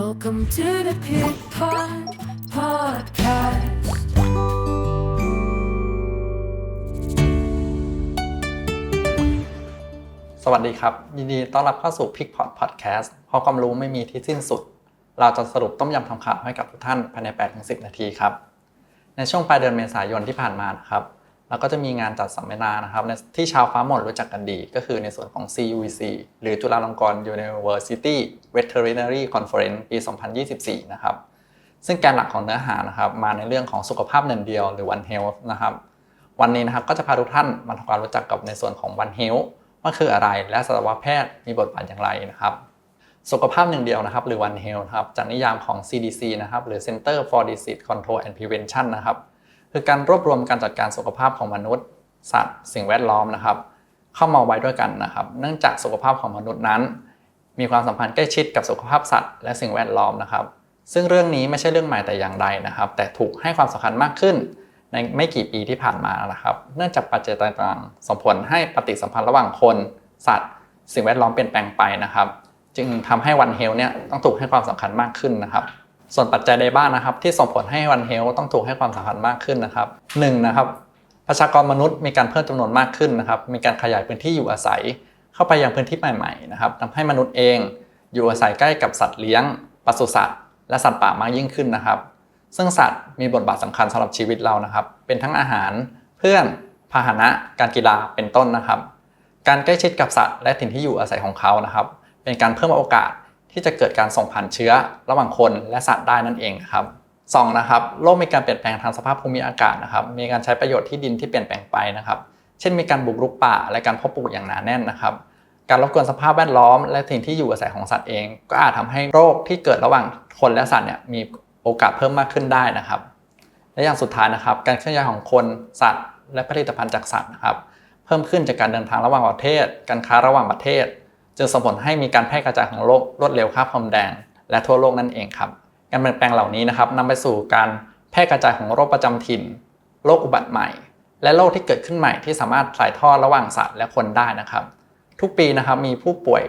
Welcome to the Pig Pod Podcast. สวัสดีครับ ยินดีต้อนรับเข้าสู่ p i c p o t Podcast เพราะความรู้ไม่มีที่สิ้นสุด เราจะสรุปต้มยำทำข่าวให้กับทุกท่านภายใน 8-10 นาทีครับ ในช่วงปลายเดือนเมษายนที่ผ่านมานะครับ เราก็จะมีงานจัดสัมมนานะครับที่ชาวฟ้าหมดรู้จักกันดี ก็คือในส่วนของ CUC หรือจุฬาลงกรณ์ University Veterinary Conference ปี 2024 นะครับ ซึ่งแกนหลักของเนื้อหานะครับมาในเรื่องของสุขภาพหนึ่งเดียวหรือ One Health นะครับ วันนี้นะครับก็จะพาทุกท่านมาทำความรู้จักกับในส่วนของ One Health ว่าคืออะไรและสัตวแพทย์มีบทบาทอย่างไรนะครับสุขภาพหนึ่งเดียวนะครับหรือ One Health นะครับจากนิยามของ CDC นะครับหรือ Center for Disease Control and Prevention นะครับ คือการรวบรวมการจัดการสุขภาพของมนุษย์ สัตว์ สิ่งแวดล้อมนะครับ เข้ามาไว้ด้วยกันนะครับ เนื่องจากสุขภาพของมนุษย์นั้น มีความสัมพันธ์ใกล้ชิดกับสุขภาพสัตว์และสิ่งแวดล้อมนะครับ ซึ่งเรื่องนี้ไม่ใช่เรื่องใหม่แต่อย่างใดนะครับ แต่ถูกให้ความสำคัญมากขึ้นในไม่กี่ปีที่ผ่านมานะครับ เนื่องจากปัจจัยต่างๆส่งผลให้ปฏิสัมพันธ์ระหว่างคน สัตว์ สิ่งแวดล้อมเปลี่ยนแปลงไปนะครับ จึงทำให้วันเฮลเนี่ยต้องถูกให้ความสำคัญมากขึ้นนะครับ ส่วนปัจจัยใดบ้างนะครับ ที่ส่งผลให้วันเฮลต้องถูกให้ความสำคัญมากขึ้นนะครับหนึ่งนะครับประชากรมนุษย์มีการเพิ่มจำนวนมากขึ้นนะครับ มีการขยายพื้นที่อยู่อาศัย เข้าไปยังพื้นที่ใหม่ๆนะครับทำให้มนุษย์เอง อยู่อาศัยใกล้กับสัตว์เลี้ยงปศุสัตว์ และสัตว์ป่ามากยิ่งขึ้นนะครับ ซึ่งสัตว์มีบทบาทสำคัญสำหรับชีวิตเรานะครับ เป็นทั้งอาหารเพื่อนพาหนะ การกีฬาเป็นต้นนะครับ การใกล้ชิดกับสัตว์และถิ่นที่อยู่อาศัยของเขานะครับ เป็นการเพิ่มโอกาส ที่จะเกิดการส่งผ่านเชื้อระหว่างคนและสัตว์ได้นั่นเองครับสองนะครับโลกมีการเปลี่ยนแปลงทางสภาพภูมิอากาศนะครับมีการใช้ประโยชน์ที่ดินที่เปลี่ยนแปลงไปนะครับ เช่นมีการบุกรุกป่า และการเพาะปลูกอย่างหนาแน่นนะครับ การรบกวนสภาพแวดล้อม และถิ่นที่อยู่อาศัยของสัตว์เอง ก็อาจทำให้โรคที่เกิดระหว่างคนและสัตว์เนี่ยมีโอกาสเพิ่มมากขึ้นได้นะครับ และอย่างสุดท้ายนะครับ การเคลื่อนย้ายของคนสัตว์ และผลิตภัณฑ์จากสัตว์นะครับ เพิ่มขึ้นจากการเดินทางระหว่างประเทศ การค้าระหว่างประเทศ จึงส่งผลให้มีการแพร่กระจายของโรครวดเร็วข้ามพรมแดนและทั่วโลกนั่นเองครับ การเปลี่ยนแปลงเหล่านี้นะครับนำไปสู่การแพร่กระจายของโรคประจำถิ่น โรคอุบัติใหม่ และโรคที่เกิดขึ้นใหม่ที่สามารถถ่ายทอดระหว่างสัตว์และคนได้นะครับ ทุกปีนะครับมีผู้ป่วย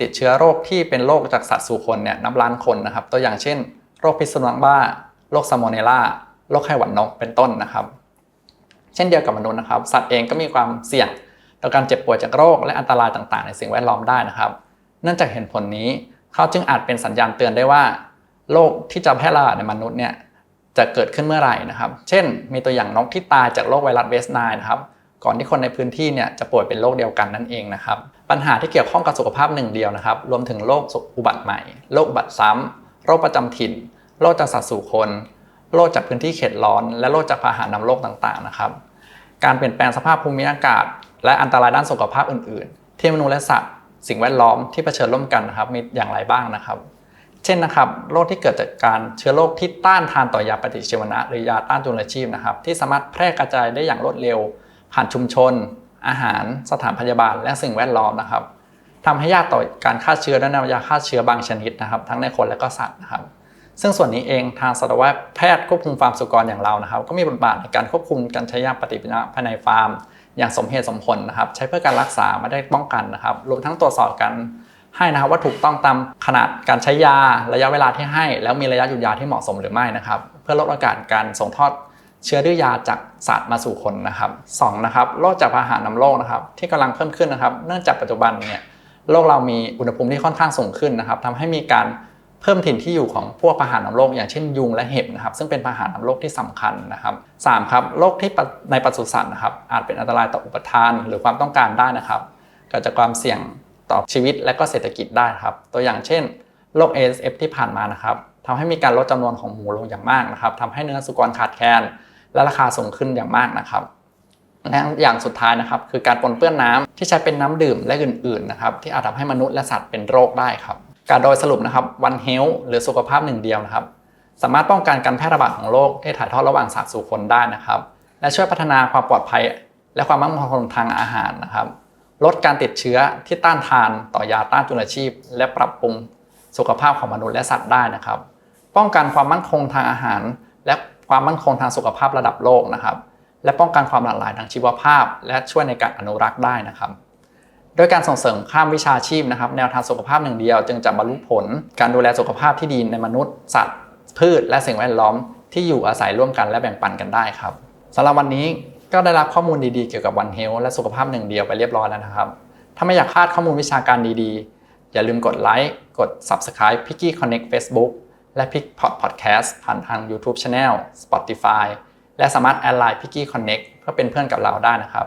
ติดเชื้อโรคที่เป็นโรคจากสัตว์สู่คนเนี่ยนับล้านคนนะครับ ตัวอย่างเช่น โรคพิษสุนัขบ้า โรคซาโมเนล่า โรคไข้หวัดนก เป็นต้นนะครับ เช่นเดียวกับมนุษย์นะครับ สัตว์เองก็มีความเสี่ยง ต่อการเจ็บป่วยจากโรคและอันตรายต่างๆ ในสิ่งแวดล้อมได้นะครับ เนื่องจากเห็นผลนี้เขาจึงอาจเป็นสัญญาณเตือนได้ว่าโรคที่จะแพร่ระบาดในมนุษย์เนี่ยจะเกิดขึ้นเมื่อไหร่นะครับ เช่น มีตัวอย่างนกที่ตายจากโรคไวรัสเวสไนล์นะครับ ก่อนที่คนในพื้นที่เนี่ยจะป่วยเป็นโรคเดียวกันนั่นเองนะครับ ปัญหาที่เกี่ยวข้องกับสุขภาพหนึ่งเดียวนะครับ รวมถึงโรคอุบัติใหม่ โรคอุบัติซ้ำโรคประจำถิ่น โรคจากสัตว์สู่คน โรคจากพื้นที่เขตร้อน และโรคจากพาหะนำโรคต่างๆนะครับ การเปลี่ยนแปลงสภาพภูมิอากาศ และอันตรายด้านสุขภาพอื่น ๆ ที่มนุษย์และสัตว์ สิ่งแวดล้อมที่เผชิญร่วมกันนะครับมีอย่างไรบ้างนะครับ เช่นนะครับโรคที่เกิดจากการเชื้อโรคที่ต้านทานต่อยาปฏิชีวนะ หรือยาต้านจุลชีพนะครับ ที่สามารถแพร่กระจายได้อย่างรวดเร็ว ผ่านชุมชน อาหาร สถานพยาบาล และสิ่งแวดล้อมนะครับทำให้ยากต่อการฆ่าเชื้อและนำยาฆ่าเชื้อบางชนิดนะครับ ทั้งในคนและก็สัตว์นะครับ ซึ่งส่วนนี้เองทางสัตวแพทย์ควบคุมฟาร์มสุกรอย่างเรานะครับ ก็มีบทบาทในการควบคุมการใช้ยาปฏิชีวนะภายในฟาร์ม อย่างสมเหตุสมผลนะครับ ใช้เพื่อการรักษาไม่ได้ป้องกันนะครับ รวมทั้งตรวจสอบกันให้นะครับว่าถูกต้องตามขนาดการใช้ยาระยะเวลาที่ให้ แล้วมีระยะหยุดยาที่เหมาะสมหรือไม่นะครับ เพื่อลดโอกาสการส่งทอดเชื้อด้วยยาจากสัตว์มาสู่คนนะครับสองนะครับโรคจากพาหะนำโรคนะครับ ที่กำลังเพิ่มขึ้นนะครับ เนื่องจากปัจจุบันเนี่ยโลกเรามีอุณหภูมิที่ค่อนข้างสูงขึ้นนะครับทำให้มีการ เพิ่มถิ่นที่อยู่ของพวกพาหะนำโรคอย่างเช่นยุงและเห็บนะครับซึ่งเป็นพาหะนำโรคที่สำคัญนะครับสามครับโรคที่ในปศุสัตว์นะครับอาจเป็นอันตรายต่ออุปทาน หรือความต้องการได้นะครับเกิดจากความเสี่ยงต่อชีวิตและก็เศรษฐกิจได้ครับ ตัวอย่างเช่นโรค ASF ที่ผ่านมานะครับทำให้มีการลดจำนวนของหมูลงอย่างมากนะครับทำให้เนื้อสุกรขาดแคลนและราคาสูงขึ้นอย่างมากนะครับและอย่างสุดท้ายนะครับคือการปนเปื้อนน้ำที่ใช้เป็นน้ำดื่มและอื่นๆนะครับที่อาจทำให้มนุษย์และสัตว์เป็นโรคได้ครับ การโดยสรุปนะครับวันเฮลหรือสุขภาพหนึ่งเดียวนะครับ สามารถป้องกันการแพร่ระบาดของโรคที่ถ่ายทอดระหว่างสัตว์สู่คนได้นะครับ และช่วยพัฒนาความปลอดภัย และความมั่นคงทางอาหารนะครับ ลดการติดเชื้อที่ต้านทานต่อยาต้านจุลชีพ และปรับปรุงสุขภาพของมนุษย์และสัตว์ได้นะครับ ป้องกันความมั่นคงทางอาหาร และความมั่นคงทางสุขภาพระดับโลกนะครับ และป้องกันความหลากหลายทางชีวภาพ และช่วยในการอนุรักษ์ได้นะครับ ด้วยการส่งเสริมข้ามวิชาชีพนะครับแนวทางสุขภาพหนึ่งเดียว จึงจะบรรลุผลการดูแลสุขภาพที่ดีในมนุษย์ สัตว์ พืช และสิ่งแวดล้อม ที่อยู่อาศัยร่วมกันและแบ่งปันกันได้ครับสำหรับวันนี้ก็ได้รับข้อมูลดีๆเกี่ยวกับวันเฮลและสุขภาพหนึ่งเดียวไปเรียบร้อยแล้วนะครับ ถ้าไม่อยากพลาดข้อมูลวิชาการดีๆ อย่าลืมกดไลค์กด Subscribe p i c k y Connect Facebook และ p i c k p o d Podcast ผ่านทาง YouTube Channel Spotify และสามารถแอดไลน์ p i c k y Connect เพื่อเป็นเพื่อนกับเราได้นะครับ